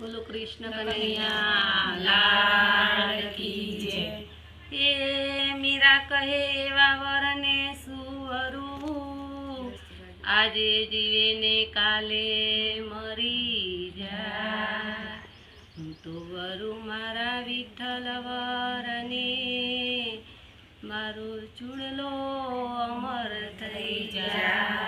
બોલો કૃષ્ણ કનૈયા લાલ કી મીરા કહે એવા વરને સુવરું. આજે જીવે ને કાલે મરી જા. હું તો વરું મારા વિઠ્ઠલ વરને. મારો ચૂડલો અમર થઈ જા.